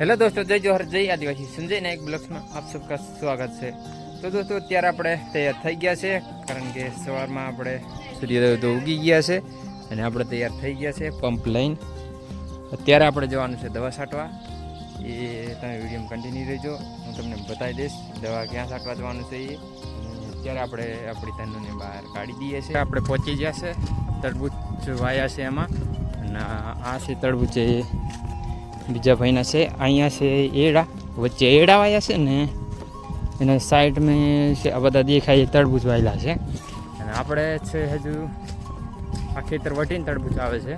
Hello દોસ્તો, જય જોહર, જય આદિવાસી. સંજયના એક બ્લોક્સમાં આપ સબકા સ્વાગત છે. તો દોસ્તો, અત્યારે આપણે તૈયાર થઈ ગયા છે, કારણ કે સવારમાં આપણે સૂર્યોદય તો ઉગી ગયા છે, અને આપણે તૈયાર થઈ ગયા છે પંપ લઈને. અત્યારે આપણે જવાનું છે દવા છાંટવા. એ તમે વીડિયો કન્ટિન્યુ રહેજો. હું તમને બતાવી દઈશ, દવા ક્યાં છાંટવા જવાનું છે એ. અત્યારે આપણે આપણી તનુને બહાર કાઢી દઈએ છીએ. આપણે પહોંચી ગયા છે, તડબૂચ વાયા છે એમાં. અને આ છે તડબૂચ એ બીજા ભાઈના છે, અહીંયા છે એડા, વચ્ચે એડા વાયા છે ને, એના સાઈડ મેં છે, આ બધા દેખાય તરબૂચ વાયેલા છે. અને આપણે છે હજુ આ ખેતર વટીને તરબૂચ આવે છે.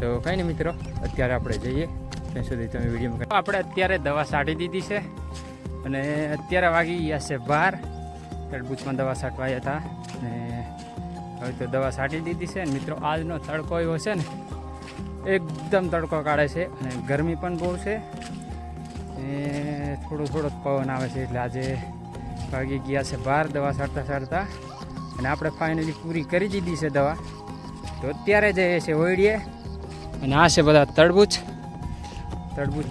તો કંઈ નહીં મિત્રો, અત્યારે આપણે જઈએ. ત્યાં સુધી તમે વીડિયો આપણે અત્યારે દવા છાંટી દીધી છે અને અત્યારે વાગી ગયા છે બાર. તરબૂચમાં દવા છાંટવાયા હતા અને હવે તો દવા છાંટી દીધી છે. મિત્રો, આજનો તડકો એવો છે ને એકદમ તડકો કાઢે છે અને ગરમી પણ બહુ છે. એ થોડો થોડો પવન આવે છે એટલે આજે વાગી ગયા છે બહાર દવા સારતા સારતા. અને આપણે ફાઇનલી પૂરી કરી દીધી છે દવા. તો અત્યારે જઈએ છે ઓઈડીએ અને આ છે બધા તડબૂચ. તડબૂચ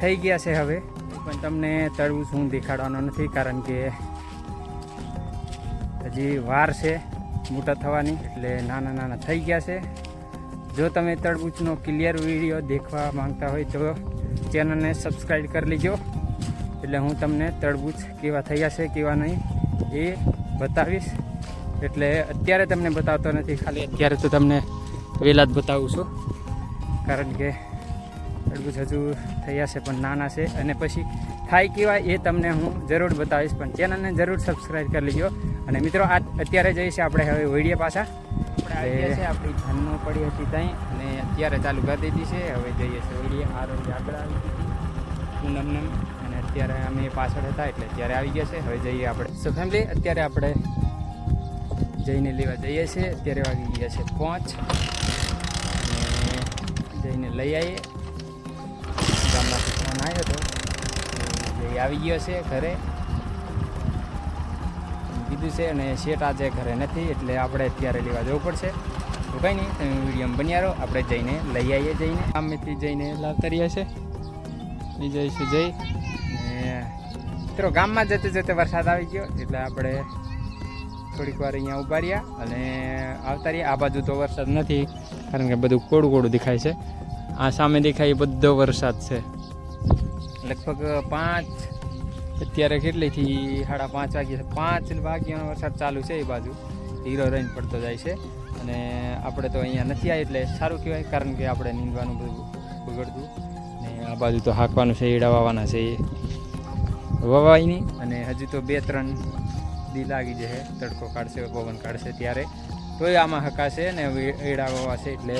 થઈ ગયા છે હવે. પણ તમને તડબૂચ હું દેખાડવાનો નથી કારણ કે હજી વાર છે, મોટા થવાની. એટલે નાના નાના થઈ ગયા છે. જો તમે તળબૂચનો ક્લિયર વીડિયો દેખવા માંગતા હોય તો ચેનલને સબસ્ક્રાઈબ કરી લેજો. એટલે હું તમને તળબૂચ કેવા થયા છે, કેવા નહીં, એ બતાવીશ. એટલે અત્યારે તમને બતાવતો નથી, ખાલી અત્યારે તો તમને વહેલા જ બતાવું છું. કારણ કે તળબૂચ હજુ થયા છે, પણ નાના છે. અને પછી થાય કેવા એ તમને હું જરૂર બતાવીશ, પણ ચેનલને જરૂર સબસ્ક્રાઈબ કરી લેજો. અને મિત્રો, આ અત્યારે જઈશે આપણે હવે વૈડીએ પાછા. આપણે આવી ગયા છે, આપણી ધનમાં પડી હતી ત્યાં અને અત્યારે ચાલુ કરી દીધી છે. હવે જઈએ છીએ ઓલી આરોગ્ય આગળ આવી દીધી પૂનમને અને અત્યારે અમે પાછળ હતા એટલે અત્યારે આવી ગયા છે. હવે જઈએ આપણે. સો ફેમિલી અત્યારે આપણે જઈને લેવા જઈએ છીએ અત્યારે વાગી ગયા છે પાંચ. અને જઈને લઈ આવીએ. ગામમાંથી ફોન આવ્યો હતો જઈ આવી ગયો છે ઘરે. કીધું છે અને શેટ આજે ઘરે નથી એટલે આપણે અત્યારે લેવા જવું પડશે. તો કંઈ નહીં, તમે વીડિયો બન્યા રહો. આપણે જઈને લઈ આવીએ જઈને. ગામેથી જઈને લાવતા રહ્યા છે. લઈ જઈશું જઈ ને મિત્રો, ગામમાં જતે જતે વરસાદ આવી ગયો એટલે આપણે થોડીક વાર અહીંયા ઊભા રહ્યા અને આવતા રહ્યા. આ બાજુ તો વરસાદ નથી, કારણ કે બધું કોડું કોડું દેખાય છે. આ સામે દેખાય બધો વરસાદ છે. લગભગ પાંચ અત્યારે કેટલીથી? સાડા પાંચ વાગ્યા પાંચ વાગ્યાનો વરસાદ ચાલુ છે એ બાજુ. હીરો રહીને પડતો જાય છે. અને આપણે તો અહીંયા નથી આવ્યા એટલે સારું કહેવાય, કારણ કે આપણે નીંદવાનું બધું બગડતું. ને આ બાજુ તો હાંકવાનું છે ઈડા વાવવાના છે એ. વવાય નહીં અને હજુ તો બે ત્રણ દી લાગી જશે. તડકો કાઢશે, પવન કાઢશે ત્યારે. તોય આમાં હકાશે ને ઈડા વવાશે એટલે.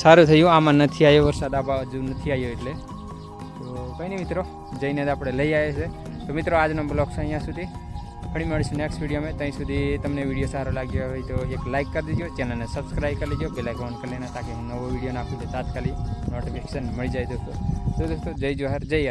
સારું થયું. આમાં નથી આવ્યો વરસાદ, આ બાજુ નથી આવ્યો એટલે. કંઈ નહીં મિત્રો, જઈને આપણે લઈ આવીએ છે તો મિત્રો, આજનો બ્લોગ છે અહીંયા સુધી. ફરી મળીશું નેક્સ્ટ વિડીયોમાં ત્યાં સુધી તમને વીડિયો સારો લાગ્યો હોય તો એક લાઇક કરી દેજો. ચેનલને સબસ્ક્રાઈબ કરી લેજો. બેલાઇક ઓન કરી લેના તાકી હું નવો વીડિયો નાખું તો તાત્કાલિક નોટિફિકેશન મળી જાય દોસ્તો. તો દોસ્તો, જય જોહર, જય